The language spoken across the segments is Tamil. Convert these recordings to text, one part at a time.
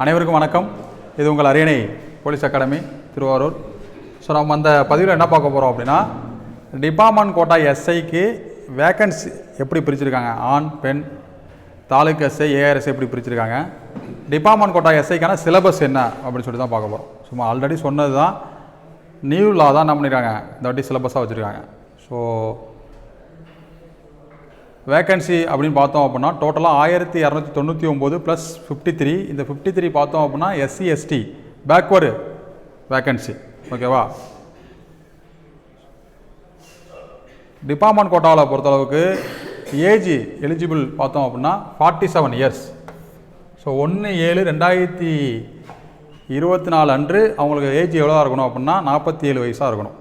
அனைவருக்கும் வணக்கம். இது உங்கள் அரியணை போலீஸ் அகாடமி திருவாரூர். ஸோ நம்ம அந்த பதிவில் என்ன பார்க்க போகிறோம் அப்படின்னா டிபார்ட்மெண்ட் கோட்டா எஸ்ஐக்கு வேக்கன்சி எப்படி பிரிச்சிருக்காங்க? ஆண் பெண் தாலுக்கு எஸ்ஐ ஏஆர்எஸ்ஐ எப்படி பிரிச்சிருக்காங்க? டிபார்ட்மெண்ட் கோட்டா எஸ்ஐக்கான சிலபஸ் என்ன அப்படின்னு சொல்லி தான் பார்க்க போகிறோம் சும்மா ஆல்ரெடி சொன்னது தான் நியூ லா தான் என்ன பண்ணியிருக்காங்க இந்த வாட்டி சிலபஸாக வச்சுருக்காங்க. ஸோ வேக்கன்சி அப்படின்னு பார்த்தோம் அப்படின்னா டோட்டலாக ஆயிரத்தி இரநூத்தி தொண்ணூற்றி ஒம்பது ப்ளஸ் ஃபிஃப்டி த்ரீ இந்த ஃபிஃப்டி த்ரீ பார்த்தோம் அப்படின்னா எஸ்சி எஸ்டி பேக்வர்டு வேக்கன்சி ஓகேவா டிபார்ட்மெண்ட் கோட்டாவில் பொறுத்தளவுக்கு ஏஜ் எலிஜிபிள் பார்த்தோம் அப்படின்னா ஃபார்ட்டி செவன் இயர்ஸ் ஸோ ஒன்று ஏழு ரெண்டாயிரத்தி இருபத்தி நாலு அன்று அவங்களுக்கு ஏஜ் எவ்வளோ இருக்கணும் அப்படின்னா நாற்பத்தி ஏழு வயசாக இருக்கணும்.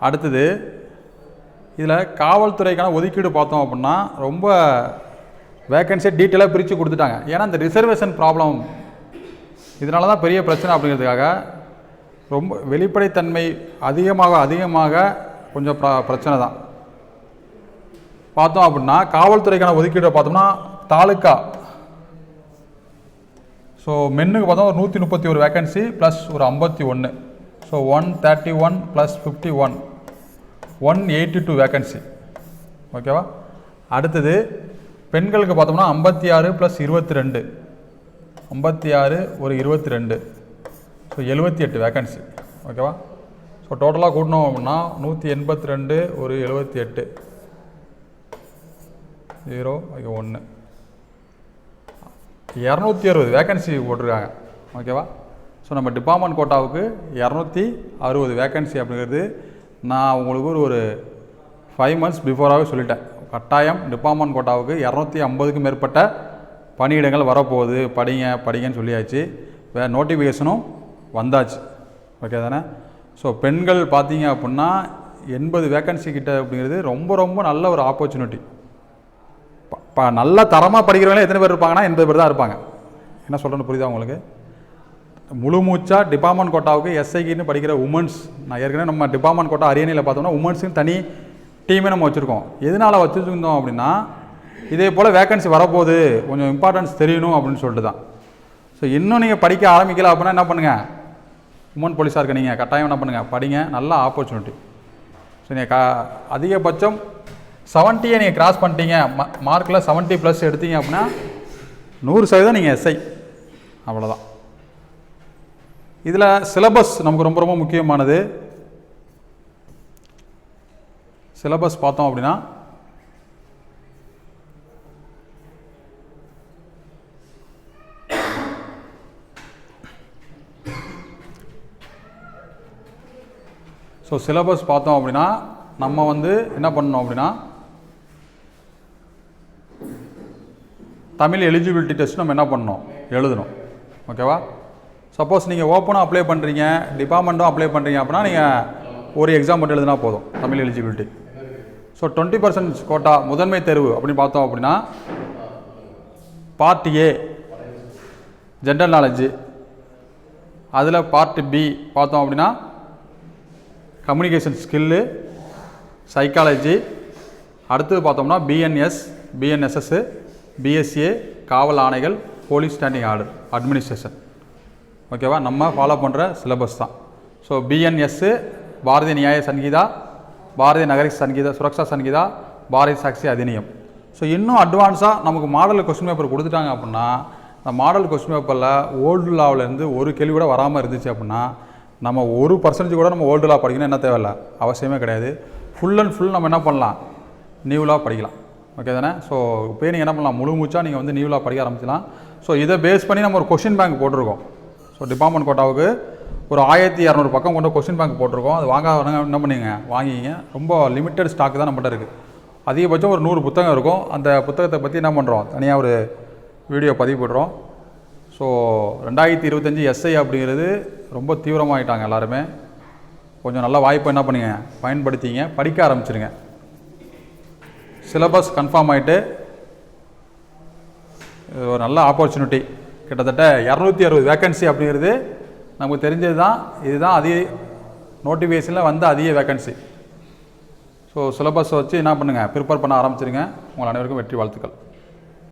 அடுத்தது இதில் காவல்துறைக்கான ஒதுக்கீடு பார்த்தோம் அப்படின்னா ரொம்ப வேக்கன்சியை டீட்டெயிலாக பிரித்து கொடுத்துட்டாங்க. ஏன்னா இந்த ரிசர்வேஷன் ப்ராப்ளம் இதனால தான் பெரிய பிரச்சனை அப்படிங்கிறதுக்காக ரொம்ப வெளிப்படைத்தன்மை அதிகமாக அதிகமாக கொஞ்சம் ப்ர பிரச்சனை தான். பார்த்தோம் அப்படின்னா காவல்துறைக்கான ஒதுக்கீடை பார்த்தோம்னா தாலுக்கா. ஸோ மென்னுக்கு பார்த்தோம் ஒரு நூற்றி முப்பத்தி ஒரு வேக்கன்சி ப்ளஸ் ஒரு ஐம்பத்தி ஒன்று so one thirty one plus fifty one one eighty two vacancy ஓகேவா அடுத்தது பெண்களுக்கு பார்த்தோம்னா ஐம்பத்தி ஆறு ப்ளஸ் இருபத்தி ரெண்டு. ஐம்பத்தி ஆறு ஒரு இருபத்தி ரெண்டு. ஸோ எழுபத்தி எட்டு வேக்கன்சி ஓகேவா ஸோ டோட்டலாக கூட்டினோம் அப்படின்னா நூற்றி எண்பத்தி ரெண்டு ஒரு எழுபத்தி எட்டு. ஜீரோ ஓகே ஒன்று இரநூத்தி அறுபது வேக்கன்சி போட்டிருக்காங்க. ஓகேவா ஸோ நம்ம டிபார்ட்மெண்ட் கோட்டாவுக்கு இரநூத்தி அறுபது வேக்கன்சி அப்படிங்கிறது நான் உங்களுக்கு ஒரு ஒரு ஃபைவ் மந்த்ஸ் பிஃபோராகவே சொல்லிட்டேன். கட்டாயம் டிபார்ட்மெண்ட் கோட்டாவுக்கு இரநூத்தி ஐம்பதுக்கும் மேற்பட்ட பணியிடங்கள் வரப்போகுது. படிங்க படிங்கன்னு சொல்லியாச்சு. வேறு நோட்டிஃபிகேஷனும் வந்தாச்சு. ஓகே தானே? ஸோ பெண்கள் பார்த்தீங்க அப்படின்னா எண்பது வேக்கன்சி கிட்ட அப்படிங்கிறது ரொம்ப ரொம்ப நல்ல ஒரு ஆப்பர்ச்சுனிட்டி இப்போ நல்ல தரமாக படிக்கிறவங்களே எத்தனை பேர் இருப்பாங்கன்னா எண்பது பேர் தான் இருப்பாங்க. என்ன சொல்கிறேன்னு புரியுதா உங்களுக்கு? முழு மூச்சா டிபார்ட்மெண்ட் கோட்டாவுக்கு எஸ்ஐக்கின்னு படிக்கிற உமன்ஸ் நான் ஏற்கனவே நம்ம டிபார்ட்மெண்ட் கோட்டா அரியணையில் பார்த்தோம்னா உமன்ஸுக்கு தனி டீமே நம்ம வச்சுருக்கோம். எதனால் வச்சுருந்தோம் அப்படின்னா இதே போல் வேக்கன்சி வரப்போகுது கொஞ்சம் இம்பார்ட்டன்ஸ் தெரியணும் அப்படின்னு சொல்லிட்டு தான். ஸோ இன்னும் நீங்கள் படிக்க ஆரம்பிக்கல அப்படின்னா என்ன பண்ணுங்கள் உமன் போலீஸாக இருக்க நீங்கள் கட்டாயம் என்ன பண்ணுங்கள் படிங்க. நல்ல ஆப்பர்ச்சுனிட்டி ஸோ நீங்கள் கா அதிகபட்சம் செவன்ட்டியை நீங்கள் கிராஸ் பண்ணிட்டீங்க. மார்க்கில் செவன்ட்டி ப்ளஸ் எடுத்தீங்க அப்படின்னா நூறு சதவீதம் நீங்கள் எஸ்ஐ அவ்வளோதான் இதில் சிலபஸ் நமக்கு ரொம்ப ரொம்ப முக்கியமானது. சிலபஸ் பார்த்தோம் அப்படின்னா ஸோ சிலபஸ் பார்த்தோம் அப்படின்னா நம்ம வந்து என்ன பண்ணணும் அப்படின்னா தமிழ் எலிஜிபிலிட்டி டெஸ்ட் நம்ம என்ன பண்ணணும்? எழுதணும். ஓகேவா சப்போஸ் நீங்கள் ஓப்பனாக அப்ளை பண்ணுறீங்க டிபார்ட்மெண்ட்டும் அப்ளை பண்ணுறீங்க அப்படின்னா நீங்கள் ஒரு எக்ஸாம் மட்டும் எழுதினா போதும் Tamil eligibility so twenty percent quota முதன்மை தேர்வு அப்படின்னு பார்த்தோம் அப்படின்னா பார்ட் ஏ ஜென்ரல் நாலேஜு அதில் பார்ட் பி பார்த்தோம் அப்படின்னா கம்யூனிகேஷன் ஸ்கில்லு சைக்காலஜி அடுத்தது பார்த்தோம்னா பிஎன்எஸ் பிஎன்எஸ்எஸ்ஸு பிஎஸ்ஏ காவல் ஆணைகள் போலீஸ் ஸ்டாண்டிங் ஆர்டர் அட்மினிஸ்ட்ரேஷன் ஓகேவா? நம்ம ஃபாலோ பண்ணுற சிலபஸ் தான். ஸோ பிஎன்எஸ்ஸு பாரதிய நியாய சங்கீதா பாரதிய நகரி சங்கீதா சுரக்ஷா சங்கீதா பாரதி சாட்சி அதிநியம். ஸோ இன்னும் அட்வான்ஸாக நமக்கு மாடல் கொஸ்டின் பேப்பர் கொடுத்துட்டாங்க அப்படின்னா அந்த மாடல் கொஸ்டின் பேப்பரில் ஓல்டு லாவிலேருந்து ஒரு கேள்வி கூட வராமல் இருந்துச்சு அப்படின்னா நம்ம ஒரு பர்சன்டேஜ் கூட நம்ம ஓல்டு லா படிக்கணும் என்ன தேவையில்ல? அவசியமே கிடையாது. ஃபுல் அண்ட் ஃபுல் நம்ம என்ன பண்ணலாம்? நியூலாக படிக்கலாம். ஓகே தானே? ஸோ இப்போ நீங்கள் என்ன பண்ணலாம்? முழு மூச்சாக நீங்கள் வந்து நியூலாக படிக்க ஆரம்பிச்சிடலாம். ஸோ இதை பேஸ் பண்ணி நம்ம ஒரு கொஷின் பேங்க் போட்டிருக்கோம். ஸோ டிபார்ட்மெண்ட் கோட்டாவுக்கு ஒரு ஆயிரத்தி இரநூறு பக்கம் கொண்ட கொஸ்டின் பேங்க் போட்டிருக்கோம். அது வாங்க என்ன பண்ணுங்க? வாங்கிங்க ரொம்ப லிமிட்டட் ஸ்டாக் தான் நம்மகிட்ட இருக்குது அதிகபட்சம் ஒரு நூறு புத்தகம் இருக்கும். அந்த புத்தகத்தை பற்றி என்ன பண்ணுறோம் தனியாக ஒரு வீடியோ பதிவு போடுறோம் ஸோ ரெண்டாயிரத்தி இருபத்தஞ்சி எஸ்ஐ அப்படிங்கிறது ரொம்ப தீவிரமாகிட்டாங்க எல்லாருமே. கொஞ்சம் நல்ல வாய்ப்பை என்ன பண்ணுங்க? பயன்படுத்திங்க. படிக்க ஆரம்பிச்சிருங்க. சிலபஸ் கன்ஃபார்ம் ஆகிட்டு இது ஒரு நல்ல ஆப்பர்ச்சுனிட்டி கிட்டத்தட்ட இரநூத்தி அறுபது வேக்கன்சி அப்படிங்கிறது நமக்கு தெரிஞ்சது தான் இதுதான் அதிக நோட்டிஃபிகேஷனில் வந்த அதிக வேக்கன்சி ஸோ சிலபஸ் வச்சு என்ன பண்ணுங்கள் ப்ரிப்பேர் பண்ண ஆரம்பிச்சிருங்க. உங்கள் அனைவருக்கும் வெற்றி வாழ்த்துக்கள்.